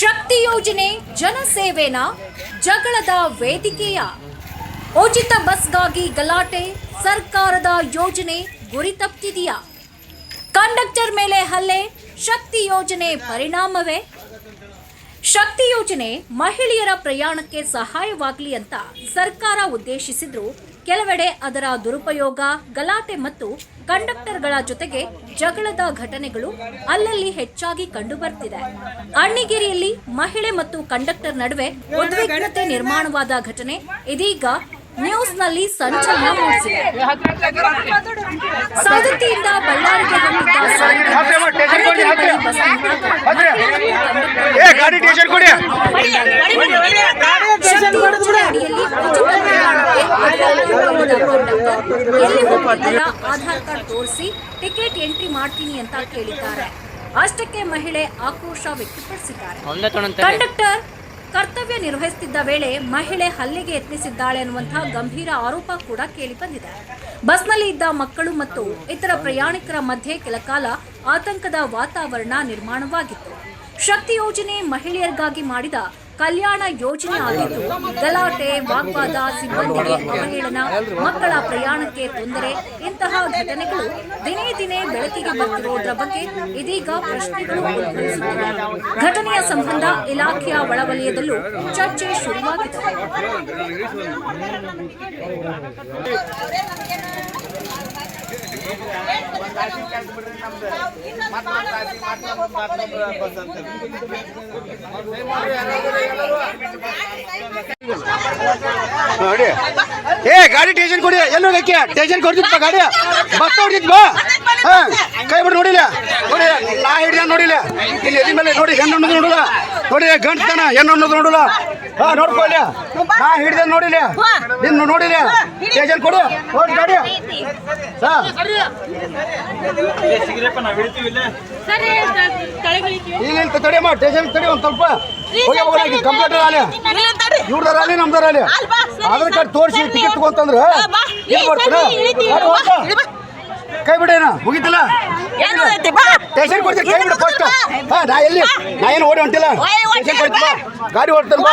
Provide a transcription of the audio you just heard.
ಶಕ್ತಿ ಯೋಜನೆ ಜನಸೇವೆನ ಜಗಳದ ವೇದಿಕೆಯ ಉಚಿತ ಬಸ್ಗಾಗಿ ಗಲಾಟೆ ಸರ್ಕಾರದ ಯೋಜನೆ ಗುರಿ ತಪ್ಪಿದೆಯಾ? ಕಂಡಕ್ಟರ್ ಮೇಲೆ ಹಲ್ಲೆ, ಶಕ್ತಿ ಯೋಜನೆ ಪರಿಣಾಮವೇ? ಶಕ್ತಿ ಯೋಜನೆ ಮಹಿಳೆಯರ ಪ್ರಯಾಣಕ್ಕೆ ಸಹಾಯವಾಗಲಿ ಅಂತ ಸರ್ಕಾರ ಉದ್ದೇಶಿಸಿದ್ರು ಕೆಲವೆಡೆ ಅದರ ದುರುಪಯೋಗ, ಗಲಾಟೆ ಮತ್ತು ಕಂಡಕ್ಟರ್ಗಳ ಜೊತೆಗೆ ಜಗಳದ ಘಟನೆಗಳು ಅಲ್ಲಲ್ಲಿ ಹೆಚ್ಚಾಗಿ ಕಂಡುಬರ್ತಿದೆ. ಅಣ್ಣಿಗಿರಿಯಲ್ಲಿ ಮಹಿಳೆ ಮತ್ತು ಕಂಡಕ್ಟರ್ ನಡುವೆ ಉದ್ವಿಗ್ನತೆ ನಿರ್ಮಾಣವಾದ ಘಟನೆ ಇದೀಗ ನ್ಯೂಸ್ನಲ್ಲಿ ಸಂಚಲನ ಮೂಡಿಸಿದೆ. ಸವದತ್ತಿಯಿಂದ ಬಳ್ಳಾರಿಗೆ ಹೊರಟಿದ್ದ ಸಾರಿಗೆ ಅಣ್ಣಿಗೇರಿ ಬಳಿ ಬಸ್ ನಿಂತಾಗ ಮಹಿಳೆ ಮತ್ತು ಕಂಡಕ್ಟರ್ ಏ ಗಾಡಿ ಟೇಷನ್ ಕೊಡಿ ಶಕ್ತಿ ಯೋಜನೆ ಅಡಿಯಲ್ಲಿ ಉಚಿತ ಪ್ರಯಾಣಕ್ಕೆ ಅರ್ಹತೆ ಪಡೆದ ಕಂಡಕ್ಟರ್ ಎಲ್ಲಿ ಹೋಗ್ತಿದ್ದೀರಾ ಆಧಾರ್ ಕಾರ್ಡ್ ತೋರಿಸಿ ಟಿಕೆಟ್ ಎಂಟ್ರಿ ಮಾಡ್ತೀನಿ ಅಂತ ಕೇಳಿದ್ದಾರೆ. ಅಷ್ಟಕ್ಕೆ ಮಹಿಳೆ ಆಕ್ರೋಶ ವ್ಯಕ್ತಪಡಿಸಿದ್ದಾರೆ. ಕಂಡಕ್ಟರ್ ಕರ್ತವ್ಯ ನಿರ್ವಹಿಸುತ್ತಿದ್ದ ವೇಳೆ ಮಹಿಳೆ ಹಲ್ಲೆಗೆ ಯತ್ನಿಸಿದ್ದಾಳೆ ಅನ್ನುವಂತಹ ಗಂಭೀರ ಆರೋಪ ಕೂಡ ಕೇಳಿ ಬಂದಿದೆ ಬಸ್ನಲ್ಲಿ ಇದ್ದ ಮಕ್ಕಳು ಮತ್ತು ಇತರ ಪ್ರಯಾಣಿಕರ ಮಧ್ಯೆ ಕೆಲಕಾಲ ಆತಂಕದ ವಾತಾವರಣ ನಿರ್ಮಾಣವಾಗಿತ್ತು. ಶಕ್ತಿ ಯೋಜನೆ ಮಹಿಳೆಯರಿಗಾಗಿ ಮಾಡಿದ ಕಲ್ಯಾಣ ಯೋಜನೆ ಆಗಿದ್ದು, ಗಲಾಟೆ, ವಾಗ್ವಾದ, ಸಿಬ್ಬಂದಿಗೆ ಅವಹೇಳನ, ಮಕ್ಕಳ ಪ್ರಯಾಣಕ್ಕೆ ತೊಂದರೆ, ಇಂತಹ ಘಟನೆಗಳು ದಿನೇ ದಿನೇ ಬೆಳಕಿಗೆ ಬರುತ್ತಿರುವುದರ ಬಗ್ಗೆ ಇದೀಗ ಪ್ರಶ್ನೆಗಳು ಉದ್ಭವಿಸುತ್ತಿವೆ. ಘಟನೆಯ ಸಂಬಂಧ ಇಲಾಖೆಯ ಒಳವಲಯದಲ್ಲೂ ಚರ್ಚೆ ಶುರುವಾಗಿದೆ. ನೋಡಿ ಏ ಗಾಡಿ ಟೇಷನ್ ಕೊಡಿ. ಎಲ್ಲೋ ಹೋಗಕ್ಕೆ? ಟೇಷನ್ ಕೊಡ್ತಿತ್ತು ಗಾಡಿ. ಬಸ್ ಹೊಡ್ತಿತ್ತು ಬಾ. ಹಾ ಕೈ ಬಿಟ್ಟು ನೋಡಿಲ್ಲ. ನೋಡಿ ನಾ ಹಿಡಿದ ನೋಡಿಲ್ಲ. ಇಲ್ಲಿ ಎದಿ ಮೇಲೆ ನೋಡಿ ಹೆಣ್ಣು ಅನ್ನೋದು ನೋಡಲ್ಲ. ನೋಡಿ ಗಂಟತನ ಹೆಣ್ಣು ಅನ್ನೋದು ನೋಡಲ್ಲ. ಹಾ ನೋಡ್ಕೊ ಇಲ್ಲಿ. ನಾ ಹಿಡಿದ ನೋಡಿಲ್ಲ. ನಿನ್ನ ನೋಡಿಲ್ಲ. ಟೇಷನ್ ಕೊಡು. ನೋಡಿ ಗಾಡಿ. ಹಾ. ತಡೆಯಮ್ಮ ತಡಿಯಮ್ಮ ಟೇಷನ್ ತಡಿ ಒಂದು ಸ್ವಲ್ಪ. ಹೋಗಿ ಹೋಗಿ ಕಂಪ್ಯೂಟರ್ ಇವ್ರದಾರ ಅಲ್ಲಿ ನಮ್ದಾರ ಅಲ್ಲಿ. ಆಧಾರ್ ಕಾರ್ಡ್ ತೋರಿಸಿ ಟಿಕೆಟ್ ತಗೊಂತಂದ್ರ ಏನ್ ಮಾಡ್ತಾರ? ಕೈ ಬಿಡೇನ ಮುಗಿತಿಲ್ಲ? ಸ್ಟೇಷನ್ ಕೊಡ್ತೀನಿ ಕೈ ಬಿಡು ಫಸ್ಟ್ ಹಾ ನಾ ಎಲ್ಲಿ? ನಾ ಏನು ಓಡಿ ಹೊಂಟಿಲ್ಲ? ಸ್ಟೇಷನ್ ಕೊಡ್ತೀನಿ ಗಾಡಿ ಓಡ್ತಾನೆ ಬಾ.